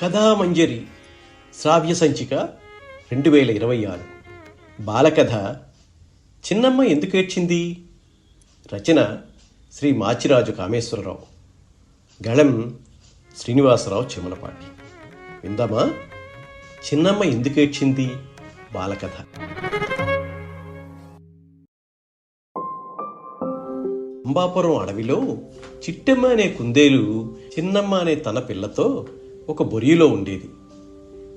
కథామంజరి శ్రావ్య సంచిక రెండు వేల ఇరవై ఆరు. బాలకథ చిన్నమ్మ ఎందుకు ఏడ్చింది? రచన శ్రీ మాచిరాజు కామేశ్వరరావు. గళం శ్రీనివాసరావు చెమలపాటి. విందామా? చిన్నమ్మ ఎందుకు ఏడ్చింది? బాలకథ. అంబాపురం అడవిలో చిట్టమ్మ అనే కుందేలు చిన్నమ్మ అనే తన పిల్లతో ఒక బొరిలో ఉండేది.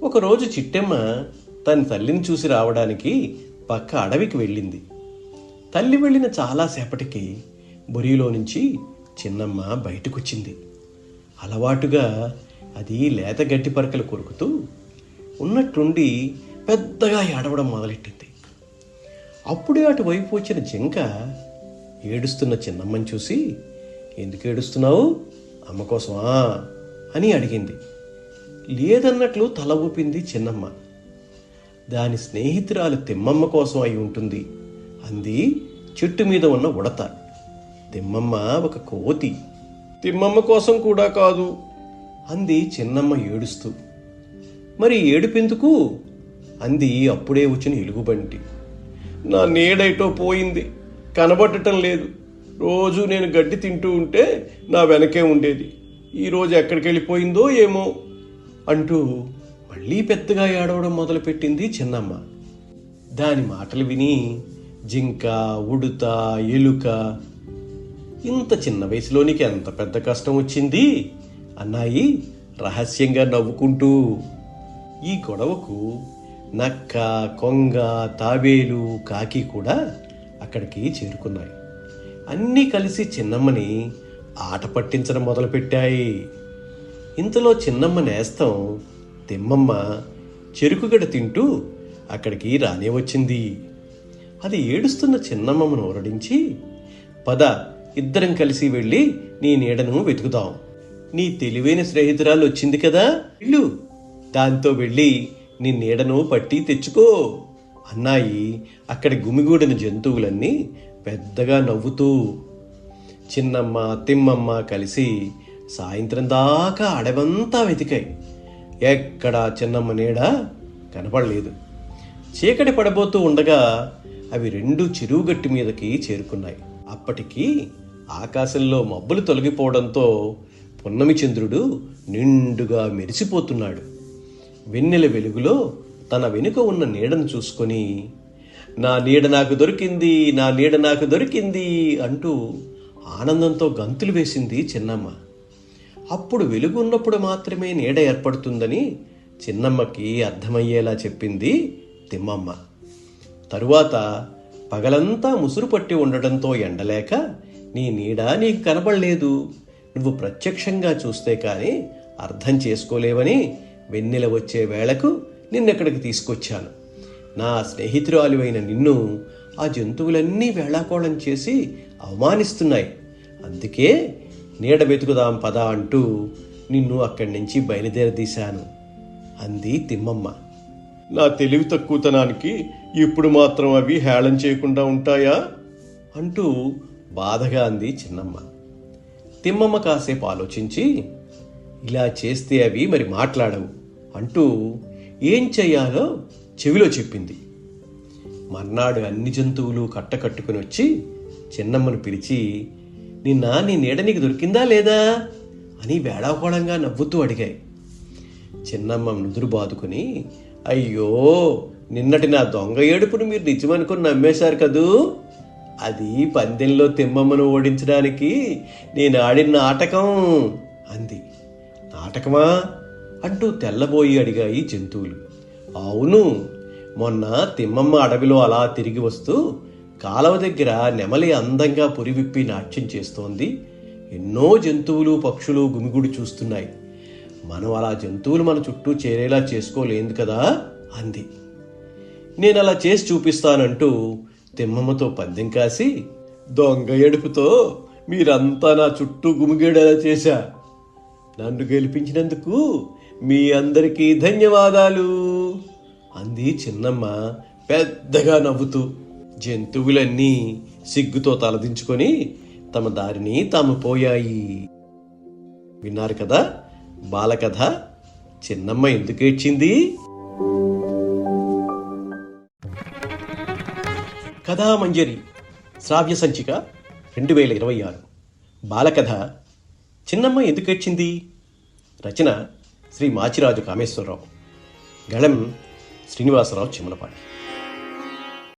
ఒకరోజు చిట్టెమ్మ తన తల్లిని చూసి రావడానికి పక్క అడవికి వెళ్ళింది. తల్లి వెళ్ళిన చాలాసేపటికి బొరిలో నుంచి చిన్నమ్మ బయటకొచ్చింది. అలవాటుగా అది లేత గట్టి పరకలు కొరుకుతూ ఉన్నట్టుండి పెద్దగా ఏడవడం మొదలెట్టింది. అప్పుడే అటువైపు వచ్చిన జింక ఏడుస్తున్న చిన్నమ్మని చూసి ఎందుకు ఏడుస్తున్నావు? అమ్మ కోసమా? అని అడిగింది. లేదన్నట్లు తల ఊపింది చిన్నమ్మ. దాని స్నేహితురాలు తిమ్మమ్మ కోసం అయి ఉంటుంది. అంది చెట్టు మీద ఉన్న ఉడత. తిమ్మమ్మ ఒక కోతి. తిమ్మమ్మ కోసం కూడా కాదు అంది చిన్నమ్మ ఏడుస్తూ. మరి ఏడుపెందుకు? అంది అప్పుడే వచ్చిన ఎలుగుబంటి. నా నీడైటో పోయింది కనబడటం లేదు. రోజు నేను గడ్డి తింటూ ఉంటే నా వెనకే ఉండేది. ఈరోజు ఎక్కడికి వెళ్ళిపోయిందో ఏమో. అంటూ మళ్ళీ పెద్దగా ఏడవడం మొదలుపెట్టింది చిన్నమ్మ. దాని మాటలు విని జింక ఉడుత ఎలుక ఇంత చిన్న వయసులో నీకు ఎంత పెద్ద కష్టం వచ్చింది? అన్నాయి రహస్యంగా నవ్వుకుంటూ. ఈ గొడవకు నక్క కొంగ తాబేలు కాకి కూడా అక్కడికి చేరుకున్నాయి. అన్నీ కలిసి చిన్నమ్మని ఆట పట్టించడం మొదలుపెట్టాయి. ఇంతలో చిన్నమ్మ నేస్తం తిమ్మమ్మ చెరుకుగడ తింటూ అక్కడికి రానే వచ్చింది. అది ఏడుస్తున్న చిన్నమ్మను ఓరడించి పద ఇద్దరం కలిసి వెళ్ళి నీ నీడను వెతుకుదాం. నీ తెలివైన స్నేహితురాలు వచ్చింది కదా ఇల్లు దాంతో వెళ్ళి నీ నీడను పట్టి తెచ్చుకో. అన్నాయి అక్కడి గుమిగూడిన జంతువులన్నీ పెద్దగా నవ్వుతూ. చిన్నమ్మ తిమ్మమ్మ కలిసి సాయంత్రం దాకా అడవంతా వెతికాయి. ఎక్కడా చిన్నమ్మ నీడ కనపడలేదు. చీకటి పడబోతూ ఉండగా అవి రెండు చెరువుగట్టి మీదకి చేరుకున్నాయి. అప్పటికి ఆకాశంలో మబ్బులు తొలగిపోవడంతో పున్నమి చంద్రుడు నిండుగా మెరిసిపోతున్నాడు. వెన్నెల వెలుగులో తన వెనుక ఉన్న నీడను చూసుకొని నా నీడ నాకు దొరికింది నా నీడ నాకు దొరికింది అంటూ ఆనందంతో గంతులు వేసింది చిన్నమ్మ. అప్పుడు వెలుగున్నప్పుడు మాత్రమే నీడ ఏర్పడుతుందని చిన్నమ్మకి అర్థమయ్యేలా చెప్పింది తిమ్మమ్మ. తరువాత పగలంతా ముసురు పట్టి ఉండడంతో ఎండలేక నీ నీడ నీకు కనబడలేదు. నువ్వు ప్రత్యక్షంగా చూస్తే కానీ అర్థం చేసుకోలేవని వెన్నెల వచ్చే వేళకు నిన్నెక్కడికి తీసుకొచ్చాను. నా స్నేహితురాలివైన నిన్ను ఆ జంతువులన్నీ వేళాకోళం చేసి అవమానిస్తున్నాయి. అందుకే నీడ వెతుకుదాం పద అంటూ నిన్ను అక్కడి నుంచి బయలుదేరదీశాను. అంది తిమ్మమ్మ. నా తెలివి తక్కువతనానికి ఇప్పుడు మాత్రం అవి హేళన చేయకుండా ఉంటాయా? అంటూ బాధగా అంది చిన్నమ్మ. తిమ్మమ్మ కాసేపు ఆలోచించి ఇలా చేస్తే అవి మరి మాట్లాడవు అంటూ ఏం చెయ్యాలో చెవిలో చెప్పింది. మర్నాడు అన్ని జంతువులు కట్టకట్టుకుని వచ్చి చిన్నమ్మను పిలిచి నిన్న నీ నీడ నీకు దొరికిందా లేదా అని వేళాకోళంగా నవ్వుతూ అడిగాయి. చిన్నమ్మ నుదురు బాదుకుని అయ్యో నిన్నటి నా దొంగ ఏడుపును మీరు నిజమనుకుని నమ్మేశారు కదూ? అది పందెంలో తిమ్మమ్మను ఓడించడానికి నేను ఆడిన నాటకం అంది. నాటకమా? అంటూ తెల్లబోయి అడిగాయి జంతువులు. అవును మొన్న తిమ్మమ్మ అడవిలో అలా తిరిగి వస్తూ కాలవ దగ్గర నెమలి అందంగా పురివిప్పి నాట్యం చేస్తోంది. ఎన్నో జంతువులు పక్షులు గుమిగుడి చూస్తున్నాయి. మనం అలా జంతువులు మన చుట్టూ చేరేలా చేసుకోలేదు కదా? అంది. నేను అలా చేసి చూపిస్తానంటూ తిమ్మమ్మతో పందెం కాసి దొంగ ఎడుపుతో మీరంతా నా చుట్టూ గుమిగేడేలా చేశా. నన్ను గెలిపించినందుకు మీ అందరికీ ధన్యవాదాలు అంది చిన్నమ్మ పెద్దగా నవ్వుతూ. జంతువులన్నీ సిగ్గుతో తలదించుకొని తమ దారిని తాము పోయాయి. విన్నారు కదా? బాలకథ చిన్నమ్మ ఎందుకు ఏడ్చింది? కథామంజరి శ్రావ్య సంచిక రెండు వేల ఇరవై ఆరు. బాలకథ చిన్నమ్మ ఎందుకు ఏడ్చింది? రచన శ్రీ మాచిరాజు కామేశ్వరరావు. గళం శ్రీనివాసరావు చిమ్మలపాటి